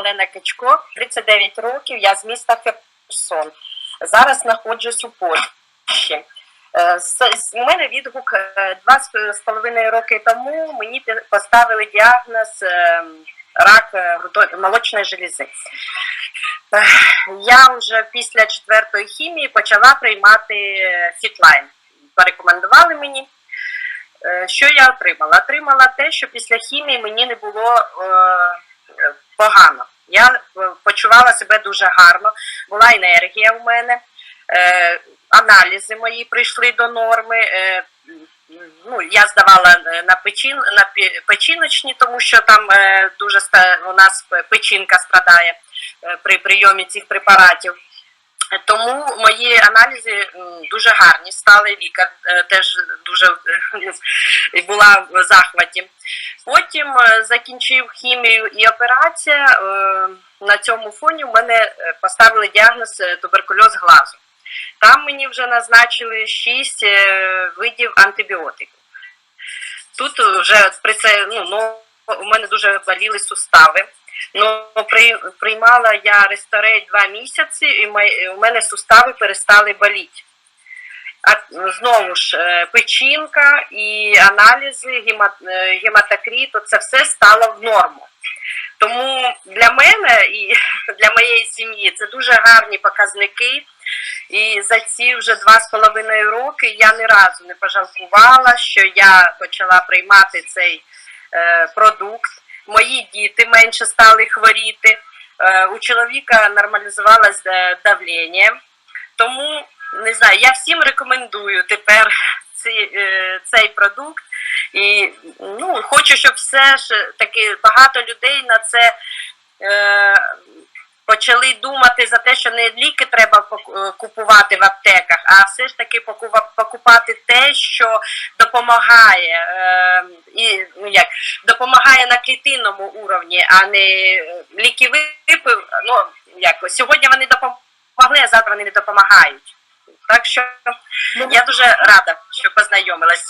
Олена Кичко, 39 років. Я з міста Херсон. Зараз знаходжусь у Польщі. Е, У мене відгук е, два з- з половиною роки тому мені поставили діагноз е, рак е, молочної желізи. Я вже після четвертої хімії почала приймати е, фітлайн. Порекомендували мені. Е, Що я отримала? Отримала те, що після хімії мені не було е, е, погано. Я е, почувала себе дуже гарно, була енергія у мене, е, аналізи мої прийшли до норми. Е, ну, я здавала е, на печин, на печіночні, тому що там е, дуже у нас печінка страдає е, при прийомі цих препаратів. Тому мої аналізи дуже гарні стали. Лікар е, теж дуже була в захваті. Потім е, закінчив хімію і операція. е, На цьому фоні в мене е, поставили діагноз туберкульоз глазу. Там мені вже назначили 6 видів антибіотиків. Тут вже при це ну, ну, у мене дуже боліли сустави. Ну, при, приймала я ресторей два місяці, і май- у мене сустави перестали боліти. Знову ж е, печінка і аналізи, е, гематокрит, це все стало в норму. Тому для мене і для моєї сім'ї це дуже гарні показники. І за ці вже два з половиною роки я ні разу не пожалкувала, що я почала приймати цей е, продукт. Мої діти менше стали хворіти. У чоловіка нормалізувалось давлення. Тому не знаю, я всім рекомендую тепер ці, е, цей продукт. І ну, хочу, щоб все ж таки багато людей на це е, почали думати за те, що не ліки треба е, купувати в аптеках, а все ж таки покупати те, що допомагає е, і ну як допомагає на клітинному уровні, а не е, ліки випив. Ну як сьогодні вони допомогли, а завтра вони не допомагають. Так що я дуже рада, що познайомилась.